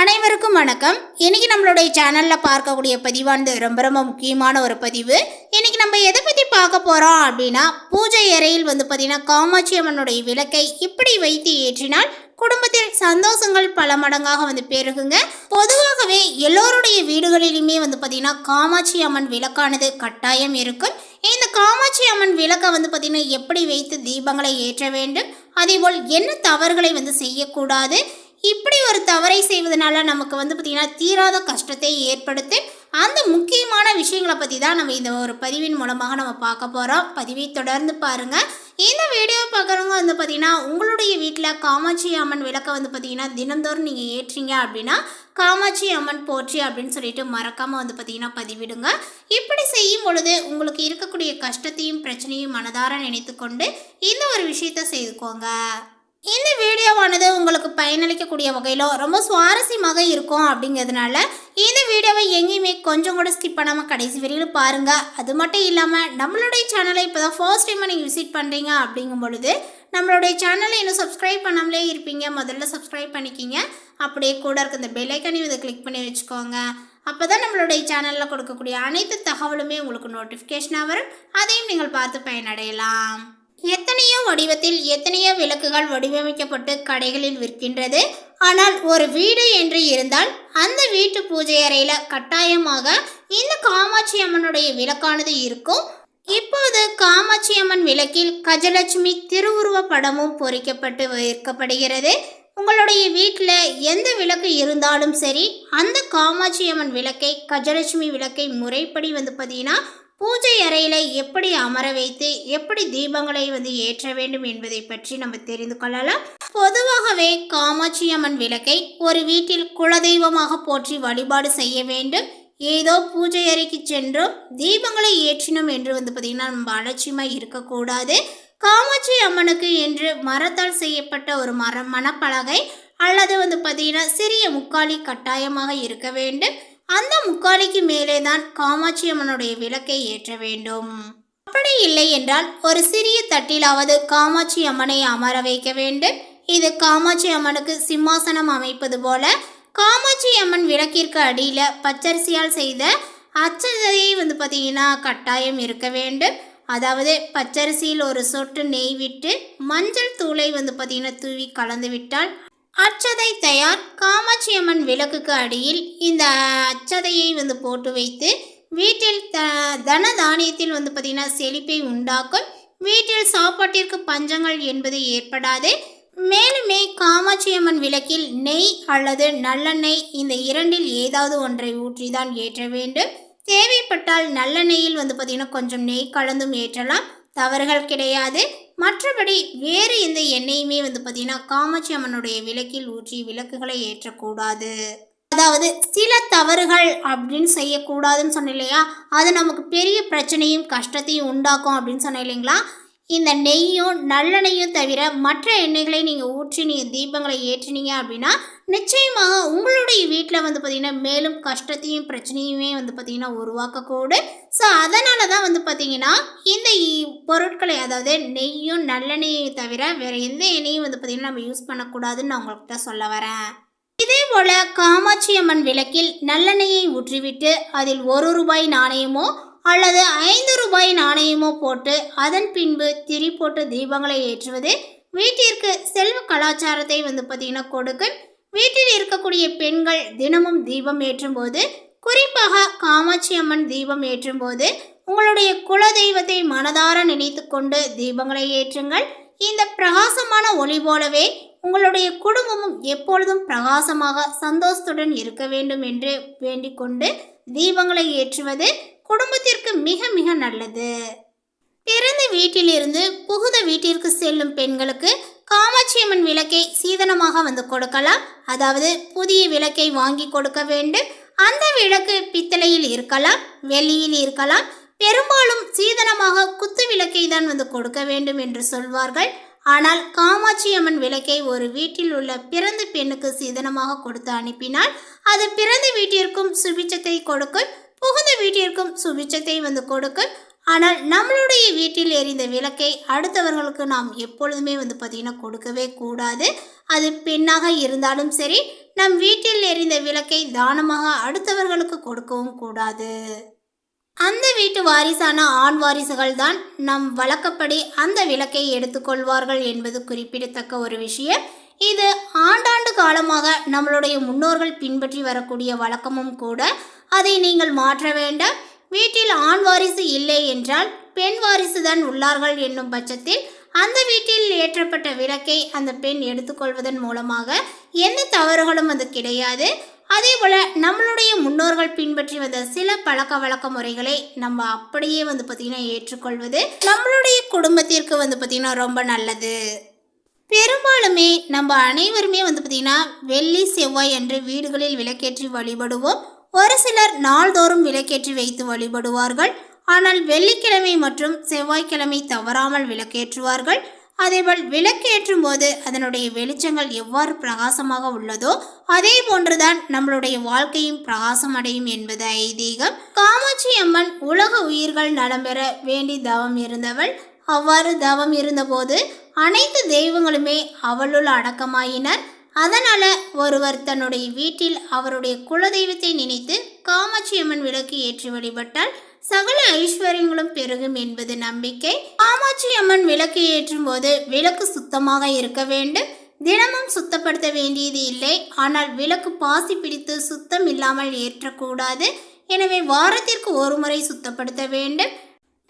அனைவருக்கும் வணக்கம். இன்னைக்கு நம்மளுடைய சேனலில் பார்க்கக்கூடிய பதிவானது ரொம்ப ரொம்ப முக்கியமான ஒரு பதிவு. இன்னைக்கு நம்ம எதை பற்றி பார்க்க போகிறோம் அப்படின்னா பூஜை அறையில் வந்து பார்த்தீங்கன்னா காமாட்சி அம்மனுடைய விளக்கை இப்படி வைத்து ஏற்றினால் குடும்பத்தில் சந்தோஷங்கள் பல மடங்காக வந்து பெருகுங்க. பொதுவாகவே எல்லோருடைய வீடுகளிலுமே வந்து பார்த்தீங்கன்னா காமாட்சி அம்மன் விளக்கானது கட்டாயம் இருக்கும். இந்த காமாட்சி அம்மன் விளக்கை வந்து பார்த்தீங்கன்னா எப்படி வைத்து தீபங்களை ஏற்ற வேண்டும்? அதேபோல் என்ன தவறுகளை வந்து செய்யக்கூடாது? இப்படி ஒரு தவறை செய்வதனால நமக்கு வந்து பார்த்திங்கன்னா தீராத கஷ்டத்தை ஏற்படுத்தி அந்த முக்கியமான விஷயங்களை பற்றி தான் நம்ம இந்த ஒரு பதிவின் மூலமாக நம்ம பார்க்க போகிறோம் பதிவை தொடர்ந்து பாருங்கள் இந்த வீடியோ பார்க்குறவங்க வந்து பார்த்திங்கன்னா உங்களுடைய வீட்டில் காமாட்சி அம்மன் விளக்கை வந்து பார்த்திங்கன்னா தினந்தோறும் நீங்கள் ஏற்றீங்க அப்படின்னா காமாட்சி அம்மன் போற்றி அப்படின்னு சொல்லிட்டு மறக்காமல் வந்து பார்த்திங்கன்னா பதிவிடுங்க. இப்படி செய்யும் பொழுது உங்களுக்கு இருக்கக்கூடிய கஷ்டத்தையும் பிரச்சனையும் மனதார நினைத்து கொண்டு இந்த ஒரு விஷயத்தை செய்துக்கோங்க. இந்த வீடியோவானது உங்களுக்கு பயனளிக்கக்கூடிய வகையில் ரொம்ப சுவாரஸ்யமாக இருக்கும் அப்படிங்கிறதுனால இந்த வீடியோவை எங்கேயுமே கொஞ்சம் கூட ஸ்கிப் பண்ணாமல் கடைசி வரையில் பாருங்கள் அது மட்டும் இல்லாமல் நம்மளுடைய சேனலை இப்போ தான் ஃபர்ஸ்ட் டைமாக நீங்கள் விசிட் பண்ணுறீங்க அப்படிங்கும் பொழுது நம்மளுடைய சேனலை இன்னும் சப்ஸ்கிரைப் பண்ணாமலே இருப்பீங்க. முதல்ல சப்ஸ்கிரைப் பண்ணிக்கிங்க. அப்படியே கூட இருக்க இந்த பெல்லைக்கனையும் இதை கிளிக் பண்ணி வச்சுக்கோங்க. அப்போ தான் நம்மளுடைய சேனலில் கொடுக்கக்கூடிய அனைத்து தகவலுமே உங்களுக்கு நோட்டிஃபிகேஷனாக வரும். அதையும் நீங்கள் பார்த்து பயனடையலாம். எத்தனையோ வடிவத்தில் எத்தனையோ விளக்குகள் வடிவமைக்கப்பட்டு கடைகளில் விற்கின்றது. ஆனால் ஒரு வீடு என்று இருந்தால் அந்த வீட்டு பூஜை அறையில் கட்டாயமாக இந்த காமாட்சி அம்மனுடைய விளக்கானது இருக்கும். இப்போது காமாட்சி அம்மன் விளக்கில் கஜலட்சுமி திருவுருவ படமும் பொறிக்கப்பட்டு விற்கப்படுகிறது உங்களுடைய வீட்டில் எந்த விளக்கு இருந்தாலும் சரி அந்த காமாட்சி அம்மன் விளக்கை கஜலட்சுமி விளக்கை முறைப்படி வந்து பார்த்தீங்கன்னா பூஜை அறையில் எப்படி அமர வைத்து எப்படி தீபங்களை வந்து ஏற்ற வேண்டும் என்பதை பற்றி நம்ம தெரிந்து கொள்ளலாம். பொதுவாகவே காமாட்சி அம்மன் விளக்கை ஒரு வீட்டில் குலதெய்வமாக போற்றி வழிபாடு செய்ய வேண்டும். ஏதோ பூஜை அறைக்கு சென்றோம் தீபங்களை ஏற்றினோம் என்று வந்து பார்த்திங்கன்னா நம்ம அலட்சியமாக இருக்கக்கூடாது. காமாட்சி அம்மனுக்கு என்று மரத்தால் செய்யப்பட்ட ஒரு மர மணப்பலகை அல்லது வந்து பார்த்திங்கன்னா சிறிய முக்காலி கட்டாயமாக இருக்க வேண்டும். அந்த முக்காலிக்கு மேலே தான் காமாட்சி அம்மனுடைய விளக்கை ஏற்ற வேண்டும். அப்படி இல்லை என்றால் ஒரு சிறிய தட்டிலாவது காமாட்சி அம்மனை அமர வைக்க வேண்டும். இது காமாட்சி அம்மனுக்கு சிம்மாசனம் அமைப்பது போல காமாட்சி அம்மன் விளக்கிற்கு அடியில் பச்சரிசியால் செய்த அச்சதையை வந்து பார்த்தீங்கன்னா கட்டாயம் இருக்க வேண்டும். அதாவது பச்சரிசியில் ஒரு சொட்டு நெய் விட்டு மஞ்சள் தூளை வந்து பார்த்தீங்கன்னா தூவி கலந்து விட்டால் அச்சதை தயார் காமாட்சி அம்மன் விளக்குக்கு அடியில் இந்த அச்சதையை வந்து போட்டு வைத்து வீட்டில் த தன தானியத்தில் வந்து பார்த்திங்கன்னா செழிப்பை உண்டாக்கும். வீட்டில் சாப்பாட்டிற்கு பஞ்சங்கள் என்பது ஏற்படாது. மேலுமே காமாட்சி அம்மன் விளக்கில் நெய் அல்லது நல்லெண்ணெய் இந்த இரண்டில் ஏதாவது ஒன்றை ஊற்றி தான் ஏற்ற வேண்டும். தேவைப்பட்டால் நல்லெண்ணெயில் வந்து பார்த்திங்கன்னா கொஞ்சம் நெய் கலந்தும் ஏற்றலாம். தவறுகள் கிடையாது. மற்றபடி வேறு எந்த எண்ணெயுமே வந்து பார்த்திங்கன்னா காமாட்சி அம்மனுடைய விளக்கில் ஊற்றி விளக்குகளை ஏற்றக்கூடாது. அதாவது சில தவறுகள் அப்படின்னு செய்யக்கூடாதுன்னு சொன்னேன் இல்லையா? அது நமக்கு பெரிய பிரச்சனையும் கஷ்டத்தையும் உண்டாக்கும் அப்படின்னு சொன்னேன் இல்லைங்களா? இந்த நெய்யும் நல்லெண்ணெயும் தவிர மற்ற எண்ணெய்களை நீங்கள் ஊற்றி நீங்கள் தீபங்களை ஏற்றினீங்க அப்படின்னா நிச்சயமாக உங்களுடைய வீட்டில் வந்து பார்த்திங்கன்னா மேலும் கஷ்டத்தையும் பிரச்சனையுமே வந்து பார்த்திங்கன்னா உருவாக்கக்கூடும். ஸோ அதனால தான் வந்து பார்த்திங்கன்னா இந்த இ- பொருட்களை அதாவது நெய்யும் நல்லெண்ணெயும் தவிர வேறு எந்த எண்ணெயும் வந்து பார்த்திங்கன்னா நம்ம யூஸ் பண்ணக்கூடாதுன்னு நான் உங்கள்கிட்ட சொல்ல வரேன். இதே போல காமாட்சி அம்மன் விளக்கில் நல்லெண்ணெயை ஊற்றிவிட்டு அதில் ஒரு ரூபாய் நாணயமோ அல்லது ஐந்து ரூபாய் நாணயமோ போட்டு அதன் பின்பு திரி போட்டு தீபங்களை ஏற்றுவது வீட்டிற்கு செல்வ கலாச்சாரத்தை வந்து பார்த்திங்கன்னா கொடுக்கும் வீட்டில் இருக்கக்கூடிய பெண்கள் தினமும் தீபம் ஏற்றும் போது குறிப்பாக காமாட்சி அம்மன் தீபம் ஏற்றும் போது உங்களுடைய குல தெய்வத்தை மனதார நினைத்து கொண்டு தீபங்களை ஏற்றுங்கள். இந்த பிரகாசமான ஒளி போலவே உங்களுடைய குடும்பமும் எப்பொழுதும் பிரகாசமாக சந்தோஷத்துடன் இருக்க வேண்டும் என்று வேண்டிக் கொண்டு தீபங்களை ஏற்றுவது குடும்பத்திற்கு மிக மிக நல்லது. பிறந்த வீட்டிலிருந்து புகுத வீட்டிற்கு செல்லும் பெண்களுக்கு காமாட்சி அம்மன் விளக்கை சீதனமாக வந்து கொடுக்கலாம். அதாவது புதிய விளக்கை வாங்கி கொடுக்க வேண்டும். அந்த விளக்கு பித்தளையில் இருக்கலாம் வெள்ளியில் இருக்கலாம். பெரும்பாலும் சீதனமாக குத்து விளக்கை தான் வந்து கொடுக்க வேண்டும் என்று சொல்வார்கள். ஆனால் காமாட்சி அம்மன் விளக்கை ஒரு வீட்டில் உள்ள பிறந்த பெண்ணுக்கு சீதனமாக கொடுத்து அனுப்பினால் அது பிறந்த வீட்டிற்கும் சுபிச்சத்தை கொடுக்கும். புகுந்த வீட்டிற்கும் சுபிச்சத்தை வந்து கொடுக்கும் ஆனால் நம்மளுடைய வீட்டில் எரிந்த விளக்கை அடுத்தவர்களுக்கு நாம் எப்பொழுதுமே வந்து பார்த்திங்கன்னா கொடுக்கவே கூடாது. அது பெண்ணாக இருந்தாலும் சரி நம் வீட்டில் எரிந்த விளக்கை தானமாக அடுத்தவர்களுக்கு கொடுக்கவும் கூடாது. அந்த வீட்டு வாரிசான ஆண் வாரிசுகள் தான் நம் வழக்கப்படி அந்த விளக்கை எடுத்துக்கொள்வார்கள் என்பது குறிப்பிடத்தக்க ஒரு விஷயம். இது ஆண்டாண்டு காலமாக நம்மளுடைய முன்னோர்கள் பின்பற்றி வரக்கூடிய வழக்கமும் கூட. அதை நீங்கள் மாற்ற வேண்டாம். வீட்டில் ஆண் வாரிசு இல்லை என்றால் பெண் வாரிசு தான் உள்ளார்கள் என்னும் பட்சத்தில் அந்த வீட்டில் ஏற்றப்பட்ட விளக்கை அந்த பெண் எடுத்துக்கொள்வதன் மூலமாக எந்த தவறுகளும் அது கிடையாது. அதே போல் நம்மளுடைய முன்னோர்கள் பின்பற்றி வந்த சில பழக்க வழக்க முறைகளை நம்ம அப்படியே வந்து பார்த்திங்கன்னா ஏற்றுக்கொள்வது நம்மளுடைய குடும்பத்திற்கு வந்து பார்த்திங்கன்னா ரொம்ப நல்லது. பெரும்பாலுமே நம்ம அனைவருமே வந்து பார்த்திங்கன்னா வெள்ளி செவ்வாய் அன்று வீடுகளில் விளக்கேற்றி வழிபடுவோம். ஒரு சிலர் நாள்தோறும் விளக்கேற்றி வைத்து வழிபடுவார்கள். ஆனால் வெள்ளிக்கிழமை மற்றும் செவ்வாய்க்கிழமை தவறாமல் விளக்கேற்றுவார்கள். அதேபோல் விளக்கேற்றும் போது அதனுடைய வெளிச்சங்கள் எவ்வாறு பிரகாசமாக உள்ளதோ அதே போன்றுதான் நம்மளுடைய வாழ்க்கையும் பிரகாசம் அடையும் என்பது ஐதீகம். காமாட்சி அம்மன் உலக உயிர்கள் நலம் பெற வேண்டி தவம் இருந்தவள். அவ்வாறு தவம் இருந்தபோது அனைத்து தெய்வங்களுமே அவளுள் அடக்கமாயினர். அதனால் ஒருவர் தன்னுடைய வீட்டில் அவருடைய குலதெய்வத்தை நினைத்து காமாட்சி அம்மன் விளக்கு ஏற்றி வழிபட்டால் சகல ஐஸ்வர்யங்களும் பெருகும் என்பது நம்பிக்கை. காமாட்சி அம்மன் விளக்கு ஏற்றும் போது விளக்கு சுத்தமாக இருக்க வேண்டும். தினமும் சுத்தப்படுத்த வேண்டியது இல்லை. ஆனால் விளக்கு பாசி பிடித்து சுத்தம் இல்லாமல் ஏற்றக்கூடாது. எனவே வாரத்திற்கு ஒரு முறை சுத்தப்படுத்த வேண்டும்.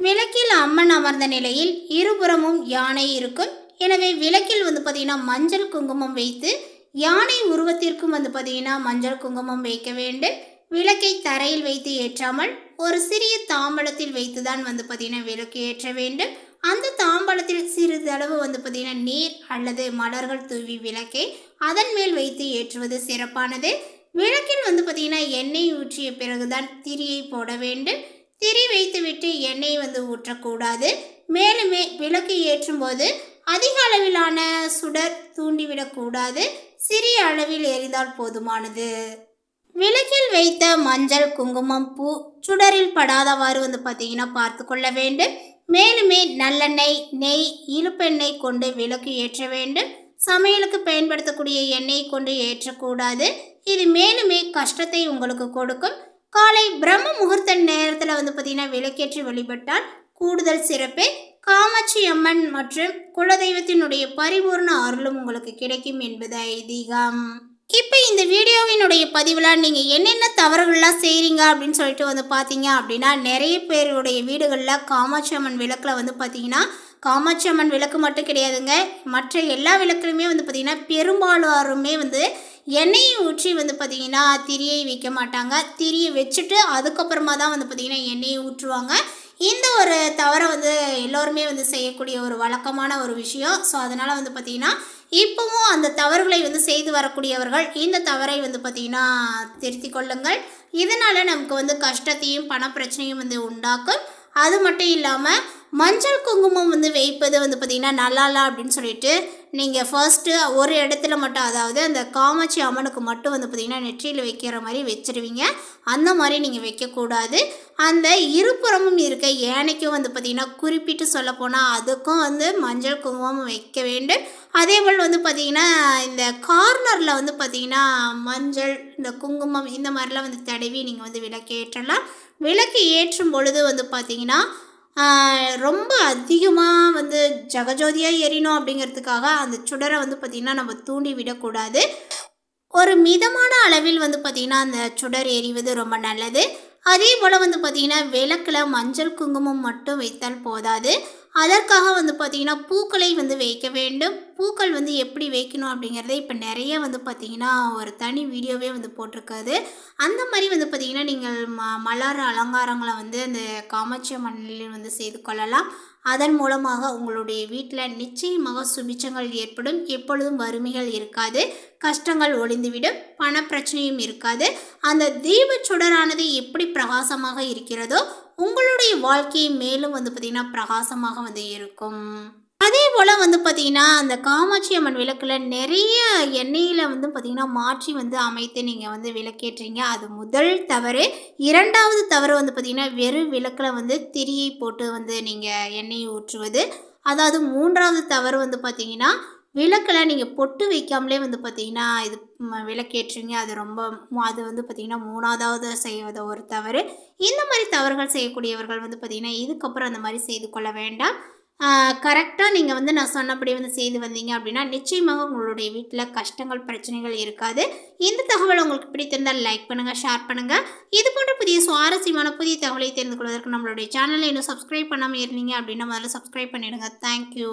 விளக்கில் அம்மன் அமர்ந்த நிலையில் இருபுறமும் யானை இருக்கும். எனவே விளக்கில் வந்து பார்த்தீங்கன்னா மஞ்சள் குங்குமம் வைத்து யானை உருவத்திற்கும் வந்து பார்த்தீங்கன்னா மஞ்சள் குங்குமம் வைக்க வேண்டும். விளக்கை தரையில் வைத்து ஏற்றாமல் ஒரு சிறிய தாம்பழத்தில் வைத்து தான் வந்து பார்த்தீங்கன்னா விளக்கு ஏற்ற வேண்டும். அந்த தாம்பலத்தில் சிறிதளவு வந்து பார்த்தீங்கன்னா நீர் அல்லது மலர்கள் தூவி விளக்கை அதன் மேல் வைத்து ஏற்றுவது சிறப்பானது. விளக்கில் வந்து பார்த்தீங்கன்னா எண்ணெய் ஊற்றிய பிறகுதான் திரியை போட வேண்டும். திரி வைத்துவிட்டு எண்ணெய் வந்து ஊற்றக்கூடாது. மேலுமே விளக்கு ஏற்றும்போது அதிக அளவிலான சுடர் தூண்டிவிடக்கூடாது. சிறிய அளவில் எரிந்தால் போதுமானது. விளக்கில் வைத்த மஞ்சள் குங்குமம் பூ சுடரில் படாதவாறு வந்து பார்த்தீங்கன்னா பார்த்து கொள்ள வேண்டும். மேலுமே நல்லெண்ணெய் நெய் இழுப்பெண்ணெய் கொண்டு விளக்கு ஏற்ற வேண்டும். சமையலுக்கு பயன்படுத்தக்கூடிய எண்ணெய் கொண்டு ஏற்றக்கூடாது. இது மேலுமே கஷ்டத்தை உங்களுக்கு கொடுக்கும். காலை பிரம்ம முகூர்த்த நேரத்தில் வந்து பார்த்தீங்கன்னா விளக்கேற்றி வழிபட்டால் கூடுதல் சிறப்பு. காமாட்சி அம்மன் மற்றும் குலதெய்வத்தினுடைய பரிபூர்ண அருளும் உங்களுக்கு கிடைக்கும் என்பது ஐதீகம். இப்போ இந்த வீடியோவினுடைய பதிவில் நீங்கள் என்னென்ன தவறுகள்லாம் செய்கிறீங்க அப்படின்னு சொல்லிட்டு வந்து பார்த்தீங்க அப்படின்னா நிறைய பேருடைய வீடுகளில் காமாட்சி அம்மன் விளக்கில் வந்து பார்த்தீங்கன்னா காமாட்சி அம்மன் விளக்கு மட்டும் கிடையாதுங்க. மற்ற எல்லா விளக்குலையுமே வந்து பார்த்திங்கன்னா பெரும்பாலாருமே வந்து எண்ணெயை ஊற்றி வந்து பார்த்திங்கன்னா திரியை வைக்க மாட்டாங்க. திரியை வச்சுட்டு அதுக்கப்புறமா தான் வந்து பார்த்திங்கன்னா எண்ணெயை ஊற்றுவாங்க. இந்த ஒரு தவறை வந்து எல்லோருமே வந்து செய்யக்கூடிய ஒரு வழக்கமான ஒரு விஷயம். ஸோ அதனால் வந்து பார்த்திங்கன்னா இப்போவும் அந்த தவறுகளை வந்து செய்து வரக்கூடியவர்கள் இந்த தவறை வந்து பார்த்திங்கன்னா திருத்தி கொள்ளுங்கள். இதனால் நமக்கு வந்து கஷ்டத்தையும் பணப்பிரச்சனையும் வந்து உண்டாக்கும். அது மட்டும் இல்லாமல் மஞ்சள் குங்குமம் வந்து வைப்பது வந்து பார்த்திங்கன்னா நல்லா இல்லை அப்படின்னு சொல்லிட்டு நீங்கள் ஃபர்ஸ்ட்டு ஒரு இடத்துல மட்டும் அதாவது அந்த காமாட்சி அம்மனுக்கு மட்டும் வந்து பார்த்திங்கன்னா நெற்றியில் வைக்கிற மாதிரி வச்சிருவீங்க. அந்த மாதிரி நீங்கள் வைக்கக்கூடாது. அந்த இருபுறமும் இருக்க ஏனைக்கும் வந்து பார்த்திங்கன்னா குறிப்பிட்டு சொல்லப்போனால் அதுக்கும் வந்து மஞ்சள் குங்குமம் வைக்க வேண்டும். அதே போல் வந்து பார்த்திங்கன்னா இந்த கார்னரில் வந்து பார்த்திங்கன்னா மஞ்சள் இந்த குங்குமம் இந்த மாதிரிலாம் வந்து தடவி நீங்கள் வந்து விளக்கு ஏற்றலாம் விளக்கு ஏற்றும் பொழுது வந்து பார்த்திங்கன்னா ரொம்ப அதிகமாக வந்து ஜகஜோதியாக எரியணும் அப்படிங்கிறதுக்காக அந்த சுடரை வந்து பார்த்திங்கன்னா நம்ம தூண்டி விடக்கூடாது. ஒரு மிதமான அளவில் வந்து பார்த்திங்கன்னா அந்த சுடர் எரிவது ரொம்ப நல்லது. அதே போல் வந்து பார்த்திங்கன்னா விளக்கில் மஞ்சள் குங்குமம் மட்டும் வைத்தால் போதாது. அதற்காக வந்து பார்த்திங்கன்னா பூக்களை வந்து வைக்க வேண்டும். பூக்கள் வந்து எப்படி வைக்கணும் அப்படிங்கிறத இப்போ நிறைய வந்து பார்த்திங்கன்னா ஒரு தனி வீடியோவே வந்து போட்டிருக்காது அந்த மாதிரி வந்து பார்த்திங்கன்னா நீங்கள் ம மலர் அலங்காரங்களை வந்து அந்த காமாட்சி மண்ணில் வந்து செய்து கொள்ளலாம். அதன் மூலமாக உங்களுடைய வீட்டில் நிச்சயமாக சுபிச்சங்கள் ஏற்படும். எப்பொழுதும் வறுமைகள் இருக்காது. கஷ்டங்கள் ஒளிந்துவிடும் பண பிரச்சனையும் இருக்காது. அந்த தீப சுடரானது எப்படி பிரகாசமாக இருக்கிறதோ உங்களுடைய வாழ்க்கையை மேலும் வந்து பார்த்திங்கன்னா பிரகாசமாக வந்து இருக்கும். அதே போல் வந்து பார்த்திங்கன்னா அந்த காமாட்சி அம்மன் விளக்கில் நிறைய எண்ணெயில் வந்து பார்த்திங்கன்னா மாற்றி வந்து அமைத்து நீங்கள் வந்து விளக்கேற்றீங்க. அது முதல் தவறு. இரண்டாவது தவறு வந்து பார்த்திங்கன்னா வெறும் விளக்கில் வந்து திரியை போட்டு வந்து நீங்கள் எண்ணெயை ஊற்றுவது. அதாவது மூன்றாவது தவறு வந்து பார்த்திங்கன்னா விளக்கில் நீங்கள் பொட்டு வைக்காமலே வந்து பார்த்தீங்கன்னா இது விளக்கேற்றுங்க அது ரொம்ப அது வந்து பார்த்தீங்கன்னா மூணாவது செய்வது ஒரு தவறு. இந்த மாதிரி தவறுகள் செய்யக்கூடியவர்கள் வந்து பார்த்திங்கன்னா இதுக்கப்புறம் அந்த மாதிரி செய்து கொள்ள வேண்டாம். கரெக்டாக நீங்கள் வந்து நான் சொன்னபடி வந்து செய்து வந்தீங்க அப்படின்னா நிச்சயமாக உங்களுடைய வீட்டில் கஷ்டங்கள் பிரச்சனைகள் இருக்காது. இந்த தகவல் உங்களுக்கு பிடித்திருந்தால் லைக் பண்ணுங்கள் ஷேர் பண்ணுங்கள் இது போன்ற புதிய சுவாரஸ்யமான புதிய தகவலை தெரிந்து கொள்வதற்கு நம்மளுடைய சேனலை இன்னும் சப்ஸ்கிரைப் பண்ணாமல் இருந்தீங்க அப்படின்னா முதல்ல சப்ஸ்கிரைப் பண்ணிவிடுங்க தேங்க்யூ